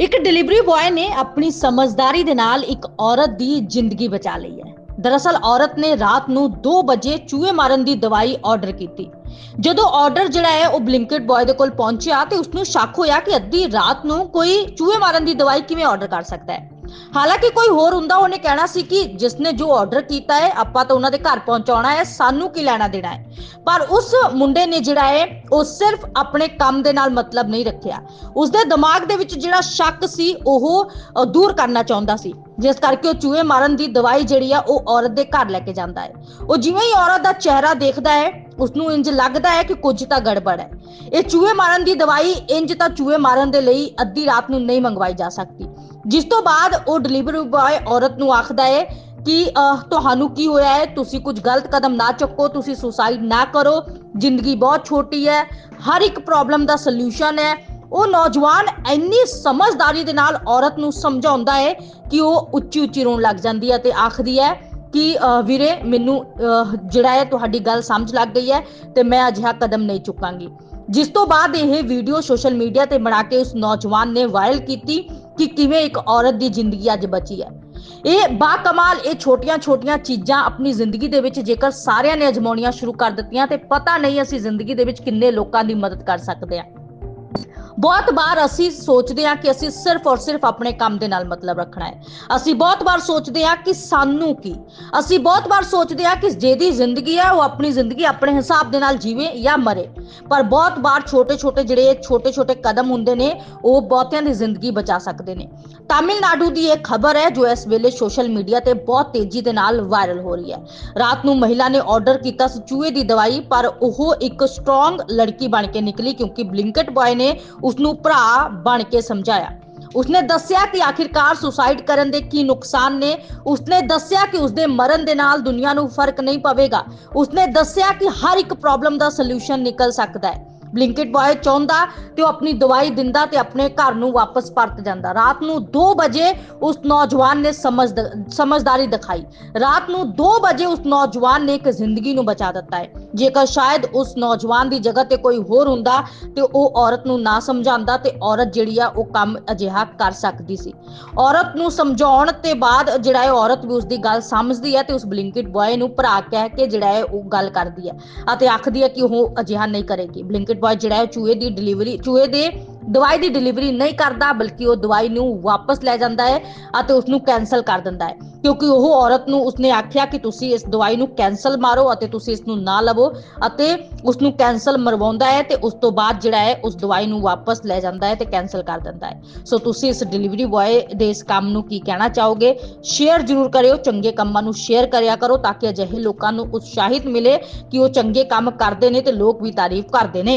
ਇੱਕ delivery boy ਨੇ ਆਪਣੀ ਸਮਝਦਾਰੀ ਦੇ ਨਾਲ ਇੱਕ ਔਰਤ ਦੀ ਜ਼ਿੰਦਗੀ ਬਚਾ ਲਈ ਹੈ। ਦਰਅਸਲ ਔਰਤ ਨੇ ਰਾਤ ਨੂੰ 2 ਵਜੇ ਚੂਹੇ ਮਾਰਨ ਦੀ ਦਵਾਈ ਆਰਡਰ ਕੀਤੀ। ਜਦੋਂ ਆਰਡਰ ਜਿਹੜਾ ਹੈ ਉਹ ਬਲਿੰਕਟ ਬॉय ਦੇ ਕੋਲ ਪਹੁੰਚਿਆ ਤੇ ਉਸ ਨੂੰ ਸ਼ੱਕ ਹੋਇਆ ਕਿ ਅੱਧੀ ਰਾਤ ਨੂੰ ਕੋਈ ਚੂਹੇ ਮਾਰਨ ਦੀ ਦਵਾਈ ਕਿਵੇਂ ਆਰਡਰ ਕਰ ਸਕਦਾ ਹੈ। ਹਾਲਾਂਕਿ ਕੋਈ ਹੋਰ ਹੁੰਦਾ, ਉਹਨੇ ਕਹਿਣਾ ਸੀ ਕਿ ਜਿਸਨੇ ਜੋ ਆਰਡਰ ਕੀਤਾ ਹੈ, ਆਪਾਂ ਤਾਂ ਉਹਨਾਂ ਦੇ ਘਰ ਪਹੁੰਚਾਉਣਾ ਹੈ, ਸਾਨੂੰ ਕੀ ਲੈਣਾ ਦੇਣਾ ਹੈ? ਪਰ ਉਸ ਮੁੰਡੇ ਨੇ ਜਿਹੜਾ ਹੈ, ਉਹ ਸਿਰਫ ਆਪਣੇ ਕੰਮ ਦੇ ਨਾਲ ਮਤਲਬ ਨਹੀਂ ਰੱਖਿਆ। ਉਸਦੇ ਦਿਮਾਗ ਦੇ ਵਿੱਚ ਜਿਹੜਾ ਸ਼ੱਕ ਸੀ, ਉਹ ਦੂਰ ਕਰਨਾ ਚਾਹੁੰਦਾ ਸੀ। ਜਿਸ ਕਰਕੇ ਉਹ ਚੂਹੇ ਮਾਰਨ ਦੀ ਦਵਾਈ ਜਿਹੜੀ ਆ, ਉਹ ਔਰਤ ਦੇ ਘਰ ਲੈ ਕੇ ਜਾਂਦਾ ਹੈ। ਉਹ ਜਿਵੇਂ ਹੀ ਔਰਤ ਦਾ ਚਿਹਰਾ ਦੇਖਦਾ ਹੈ ਉਸ ਨੂੰ ਇੰਜ ਲੱਗਦਾ ਹੈ ਕਿ ਕੁਝ ਤਾਂ ਗੜਬੜ ਹੈ। ਇਹ ਚੂਹੇ ਮਾਰਨ ਦੀ ਦਵਾਈ ਇੰਜ ਤਾਂ ਚੂਹੇ ਮਾਰਨ ਦੇ ਲਈ ਅੱਧੀ ਰਾਤ ਨੂੰ ਨਹੀਂ ਮੰਗਵਾਈ ਜਾ ਸਕਦੀ। ਜਿਸ ਤੋਂ ਬਾਅਦ ਉਹ ਡਿਲੀਵਰੀ ਬॉय ਔਰਤ ਨੂੰ ਆਖਦਾ ਹੈ ਕਿ ਤੁਹਾਨੂੰ ਕੀ ਹੋਇਆ ਹੈ? ਤੁਸੀਂ ਕੁਝ ਗਲਤ ਕਦਮ ਨਾ ਚੱਕੋ, ਤੁਸੀਂ ਸੁਸਾਈਡ ਨਾ ਕਰੋ। ਜ਼ਿੰਦਗੀ ਬਹੁਤ ਛੋਟੀ ਹੈ। ਹਰ ਇੱਕ ਪ੍ਰੋਬਲਮ ਦਾ ਸੋਲੂਸ਼ਨ ਹੈ। ਉਹ ਨੌਜਵਾਨ ਇੰਨੀ ਸਮਝਦਾਰੀ ਦੇ ਨਾਲ ਔਰਤ ਨੂੰ ਸਮਝਾਉਂਦਾ ਹੈ ਕਿ ਉਹ ਉੱਚੀ ਉੱਚੀ ਰੋਣ ਲੱਗ ਜਾਂਦੀ ਹੈ ਤੇ ਆਖਦੀ ਹੈ ਕਿ ਵੀਰੇ, ਮੈਨੂੰ ਜਿਹੜਾ ਹੈ ਤੁਹਾਡੀ ਗੱਲ ਸਮਝ ਲੱਗ ਗਈ ਹੈ ਤੇ ਮੈਂ ਅਜਿਹਾ ਕਦਮ ਨਹੀਂ ਚੁੱਕਾਂਗੀ। ਜਿਸ ਤੋਂ ਬਾਅਦ ਇਹ ਵੀਡੀਓ ਸੋਸ਼ਲ ਮੀਡੀਆ ਤੇ ਬਣਾ ਕੇ ਉਸ ਨੌਜਵਾਨ ਨੇ ਵਾਇਰਲ ਕੀਤੀ। ਕਿ ਕਿਵੇਂ ਇੱਕ ਔਰਤ ਦੀ ਜ਼ਿੰਦਗੀ ਅੱਜ ਬਚੀ ਹੈ। ਇਹ ਬਾ ਕਮਾਲ ਇਹ ਛੋਟੀਆਂ-ਛੋਟੀਆਂ ਚੀਜ਼ਾਂ ਆਪਣੀ ਜ਼ਿੰਦਗੀ ਦੇ ਵਿੱਚ ਜੇਕਰ ਸਾਰਿਆਂ ਨੇ ਅਜਮਾਉਣੀਆਂ ਸ਼ੁਰੂ ਕਰ ਦਿੱਤੀਆਂ ਤੇ ਪਤਾ ਨਹੀਂ ਅਸੀਂ ਜ਼ਿੰਦਗੀ ਦੇ ਵਿੱਚ ਕਿੰਨੇ ਲੋਕਾਂ ਦੀ ਮਦਦ ਕਰ ਸਕਦੇ ਹਾਂ। ਬਹੁਤ ਵਾਰ ਅਸੀਂ ਸੋਚਦੇ ਹਾਂ ਕਿ ਅਸੀਂ ਸਿਰਫ ਔਰ ਸਿਰਫ ਆਪਣੇ ਕੰਮ ਦੇ ਨਾਲ ਮਤਲਬ ਰੱਖਣਾ ਹੈ। ਅਸੀਂ ਬਹੁਤ ਵਾਰ ਸੋਚਦੇ ਹਾਂ ਕਿ ਸਾਨੂੰ ਕੀ? ਅਸੀਂ ਬਹੁਤ ਵਾਰ ਸੋਚਦੇ ਹਾਂ ਕਿ ਜਿਹਦੀ ਜ਼ਿੰਦਗੀ ਹੈ, ਉਹ ਆਪਣੀ ਜ਼ਿੰਦਗੀ ਆਪਣੇ ਹਿਸਾਬ ਦੇ ਨਾਲ ਜੀਵੇ ਜਾਂ ਮਰੇ। ਪਰ ਬਹੁਤ ਵਾਰ ਛੋਟੇ-ਛੋਟੇ ਜਿਹੜੇ ਛੋਟੇ-ਛੋਟੇ ਕਦਮ ਹੁੰਦੇ ਨੇ, ਉਹ ਬਹੁਤਿਆਂ ਦੀ ਜ਼ਿੰਦਗੀ ਬਚਾ ਸਕਦੇ ਨੇ। ਤਾਮਿਲਨਾਡੂ ਦੀ ਇਹ ਖਬਰ ਹੈ, ਜੋ ਇਸ ਵੇਲੇ ਸੋਸ਼ਲ ਮੀਡੀਆ ਤੇ ਬਹੁਤ ਤੇਜ਼ੀ ਦੇ ਨਾਲ ਵਾਇਰਲ ਹੋ ਰਹੀ ਹੈ। ਰਾਤ ਨੂੰ ਮਹਿਲਾ ਨੇ ਆਰਡਰ ਕੀਤਾ ਸੀ ਚੂਹੇ ਦੀ ਦਵਾਈ, ਪਰ ਉਹ ਇੱਕ ਸਟਰੋਂਗ ਲੜਕੀ ਬਣ ਕੇ ਨਿਕਲੀ ਕਿਉਂਕਿ ਬਲਿੰਕਟ ਬॉय ਨੇ ਉਸ ਨੂੰ ਭਰਾ ਬਣ ਕੇ ਸਮਝਾਇਆ। ਉਸਨੇ ਦੱਸਿਆ ਕਿ ਆਖਿਰਕਾਰ ਸੁਸਾਈਡ ਕਰਨ ਦੇ ਕੀ ਨੁਕਸਾਨ ਨੇ। ਉਸਨੇ ਦੱਸਿਆ ਕਿ ਉਸਦੇ ਮਰਨ ਦੇ ਨਾਲ ਦੁਨੀਆ ਨੂੰ ਫ਼ਰਕ ਨਹੀਂ ਪਵੇਗਾ। ਉਸਨੇ ਦੱਸਿਆ ਕਿ ਹਰ ਇੱਕ ਪ੍ਰੋਬਲਮ ਦਾ ਸੋਲੂਸ਼ਨ ਨਿਕਲ ਸਕਦਾ ਹੈ। ਬਲਿੰਕਟ ਬॉय ਚਾਹੁੰਦਾ ਤੇ ਉਹ ਆਪਣੀ ਦਵਾਈ ਦਿੰਦਾ ਤੇ ਆਪਣੇ ਘਰ ਨੂੰ ਵਾਪਸ ਪਰਤ ਜਾਂਦਾ। ਰਾਤ ਨੂੰ 2 ਵਜੇ ਉਸ ਨੌਜਵਾਨ ਨੇ ਸਮਝ ਸਮਝਦਾਰੀ ਦਿਖਾਈ। ਰਾਤ ਨੂੰ 2 ਵਜੇ ਉਸ ਨੌਜਵਾਨ ਨੇ ਇੱਕ ਜ਼ਿੰਦਗੀ ਨੂੰ ਬਚਾ ਦਿੱਤਾ ਹੈ। ਜੇਕਰ ਸ਼ਾਇਦ ਉਸ ਨੌਜਵਾਨ ਦੀ ਜਗ੍ਹਾ ਤੇ ਕੋਈ ਹੋਰ ਹੁੰਦਾ ਤੇ ਉਹ ਔਰਤ ਨੂੰ ਨਾ ਸਮਝਾਉਂਦਾ ਤੇ ਔਰਤ ਜਿਹੜੀ ਆ ਉਹ ਕੰਮ ਅਜਿਹਾ ਕਰ ਸਕਦੀ ਸੀ। ਔਰਤ ਨੂੰ ਸਮਝਾਉਣ ਤੇ ਬਾਅਦ ਜਿਹੜਾ ਹੈ ਔਰਤ ਵੀ ਉਸ ਦੀ ਗੱਲ ਸਮਝਦੀ ਹੈ ਤੇ ਉਸ ਬਲਿੰਕਟ ਬॉय ਨੂੰ ਭਰਾ ਕਹਿ ਕੇ ਜਿਹੜਾ ਹੈ ਉਹ ਗੱਲ ਕਰਦੀ ਹੈ ਅਤੇ ਆਖਦੀ ਹੈ ਕਿ ਉਹ ਅਜਿਹਾ ਨਹੀਂ ਕਰੇਗੀ। ਬਲਿੰਕਟ ਬॉय ਜਿਹੜਾ ਹੈ ਚੂਹੇ ਦੀ ਡਿਲੀਵਰੀ ਚੂਹੇ ਦੇ ਦਵਾਈ ਦੀ ਡਿਲੀਵਰੀ ਨਹੀਂ ਕਰਦਾ, ਬਲਕਿ ਉਹ ਦਵਾਈ ਨੂੰ ਵਾਪਸ ਲੈ ਜਾਂਦਾ ਹੈ ਅਤੇ ਉਸ ਨੂੰ ਕੈਨਸਲ ਕਰ ਦਿੰਦਾ ਹੈ। ਕਿਉਂਕਿ ਉਹ ਔਰਤ ਨੂੰ ਉਸਨੇ ਆਖਿਆ ਕਿ ਤੁਸੀਂ ਇਸ ਦਵਾਈ ਨੂੰ ਕੈਨਸਲ ਮਾਰੋ ਅਤੇ ਤੁਸੀਂ ਇਸ ਨੂੰ ਨਾ ਲਵੋ ਅਤੇ ਉਸ ਨੂੰ ਕੈਨਸਲ ਮਰਵਾਉਂਦਾ ਹੈ ਤੇ ਉਸ ਤੋਂ ਬਾਅਦ ਜਿਹੜਾ ਹੈ ਉਸ ਦਵਾਈ ਨੂੰ ਵਾਪਸ ਲੈ ਜਾਂਦਾ ਹੈ ਤੇ ਕੈਨਸਲ ਕਰ ਦਿੰਦਾ ਹੈ। ਸੋ ਤੁਸੀਂ ਇਸ ਡਿਲੀਵਰੀ ਬॉय ਦੇ ਇਸ ਕੰਮ ਨੂੰ ਕੀ ਕਹਿਣਾ ਚਾਹੋਗੇ? ਸ਼ੇਅਰ ਜ਼ਰੂਰ ਕਰਿਓ, ਚੰਗੇ ਕੰਮਾਂ ਨੂੰ ਸ਼ੇਅਰ ਕਰਿਆ ਕਰੋ ਤਾਂ ਕਿ ਅਜਿਹੇ ਲੋਕਾਂ ਨੂੰ ਉਤਸ਼ਾਹਿਤ ਮਿਲੇ ਕਿ ਉਹ ਚੰਗੇ ਕੰਮ ਕਰਦੇ ਨੇ ਤੇ ਲੋਕ ਵੀ ਤਾਰੀਫ ਕਰਦੇ ਨੇ।